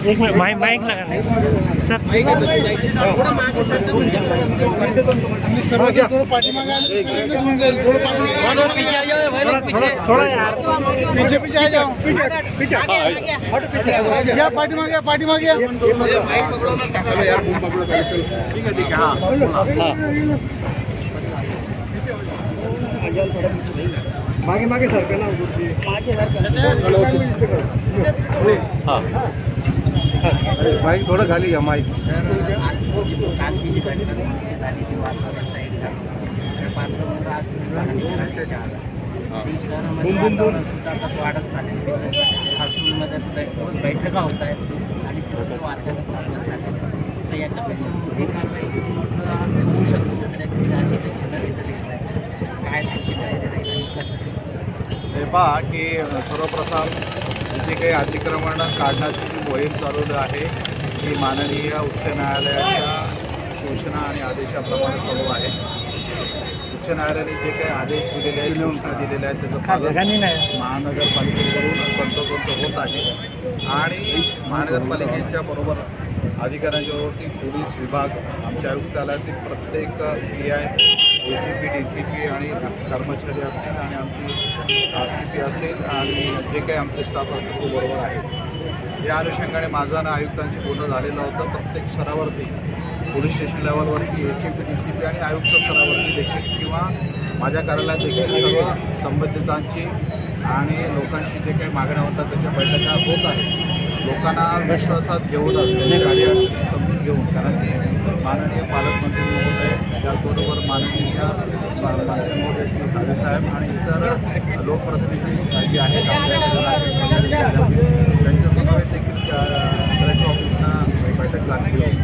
एक minute mike mike लगा sir थोड़ा यार पीछे पीछे आ पीछे पीछे या पाठीमागे पाठीमागे ठीक आहे ठीक आहे हा मागे मागे सरका ना माईक थोडं खाली घ्या माईक कालची जी घटना झाली ती वातावरण साईड त्या पार्श्वभूमीवर आज तुम्ही घटना ती शहरामध्ये वातावरण सुद्धा आता वाढत चाललेली आहे हर्सूलमध्ये कुठे बैठका होत आहेत आणि तिथं वातावरण चांगलं झालेलं आहे तर याच्यापेक्षा मोठी कारवाई कुठं होऊ शकतो त्याची अशी काही छलं तिथं दिसत आहे काय नक्की तयारी राहील आणि हे पहा की सर्वप्रथम जे काही अतिक्रमण काढण्याची जी मोहीम चालू आहे ही माननीय उच्च न्यायालयाच्या सूचना आणि आदेशाप्रमाणे चालू आहे. उच्च न्यायालयाने जे काही आदेश दिलेले आहेत सूचना दिलेल्या आहेत त्याचं पालन महानगरपालिकेकडून तंतोतंत होत आहे. आणि महानगरपालिकेच्या बरोबर अधिकाऱ्यांच्यावरती पोलीस विभाग आमच्या आयुक्तालयातील प्रत्येक P I A C P D C P आणि कर्मचारी असतील आणि आमची आर सी पी असेल आणि जे काही आमचे स्टाफ असेल तो बरोबर आहे. या अनुषंगाने माझं आणि आयुक्तांशी बोलणं झालेलं होतं. प्रत्येक स्तरावरती पोलीस स्टेशन लेवलवरती A C P D C P आणि आयुक्त स्तरावरती देखील किंवा माझ्या कार्यालयात देखील सर्व संबंधितांची आणि लोकांची जे काही मागण्या होतात त्याच्या बैठका होत आहेत. लोकांना विश्वासात घेऊन समजून घेऊन कारण की माननीय पालकमंत्री महोदय त्याचबरोबर माननीय मंत्री महोदय श्री साहेब आणि इतर लोकप्रतिनिधी जे आहेत आपल्या देखील कलेक्टर ऑफिसला बैठक लागली होती.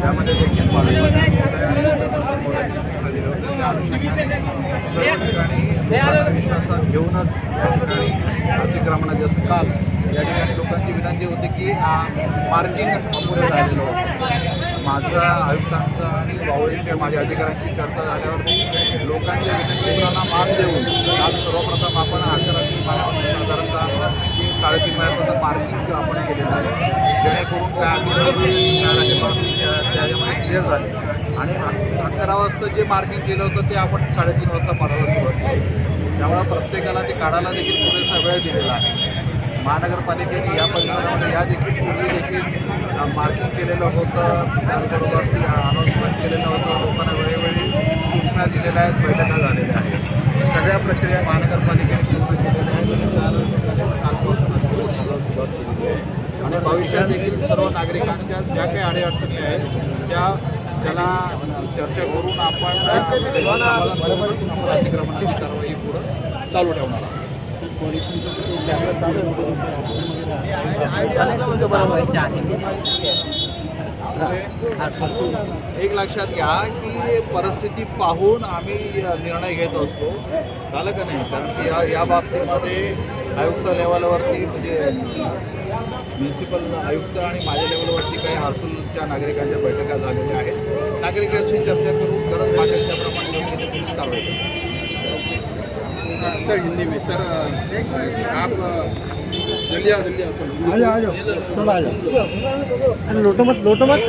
त्यामध्ये देखील पालकमंत्री महोदय आणि मुख्यमंत्री त्या अनुषंगाने सर्व ठिकाणी लोकांना विश्वासात घेऊनच या ठिकाणी अतिक्रमणाचे जसं काल या ठिकाणी लोकांची विनंती होती की मार्किंग अपुरे राहिलेलं होतं. माझं आयुक्तांचं आणि भाऊच्या माझ्या अधिकाऱ्यांची चर्चा झाल्यावरती लोकांच्या विनंतीला मान देऊन आज सर्वप्रथम आपण अकरा तीन महिन्यापासून साधारणतः तीन साडेतीन महिन्यापर्यंत मार्किंग आपण केलेलं आहे. जेणेकरून काय त्याच्यामध्ये क्लिअर झाले. आणि अकरा वाजता जे मार्किंग केलं होतं ते आपण साडेतीन वाजता पाडायला सुरुवात केली. त्यामुळं प्रत्येकाला ते काढायला देखील पुरेसा वेळ दिलेला आहे. महानगरपालिकेने या परिसरामध्ये या देखील पूर्वी देखील मार्किंग केलेलं होतं. त्याचबरोबर ती अनाऊन्समेंट केलेलं होतं. लोकांना वेळोवेळी सूचना दिलेल्या आहेत. बैठका झालेल्या आहेत. सगळ्या प्रक्रिया महानगरपालिकेने पूर्ण केलेल्या आहेत. आणि कालपासून सुरुवात केलेली आहे आणि भविष्यात देखील सर्व नागरिकांच्या ज्या काही अडीअडचणी आहेत त्या त्याला चर्चा करून आपण अतिक्रमणाची कारवाई पुढं चालू ठेवणार आहोत. एक लक्षात घ्या की परिस्थिती पाहून आम्ही निर्णय घेत असतो. झालं का नाही? कारण की या या बाबतीमध्ये आयुक्त लेवलवरती म्हणजे म्युन्सिपल आयुक्त आणि माझ्या लेवलवरती काही हर्सूलच्या नागरिकांच्या बैठका झालेल्या आहेत. नागरिकांशी चर्चा करून गरज वाटेल त्याप्रमाणे योग्य कारवाई करू. सर हिंदी में सर आप जल्दी आओ जल्दी आओ चलो। आ जाओ लोटो मत लोटो मत।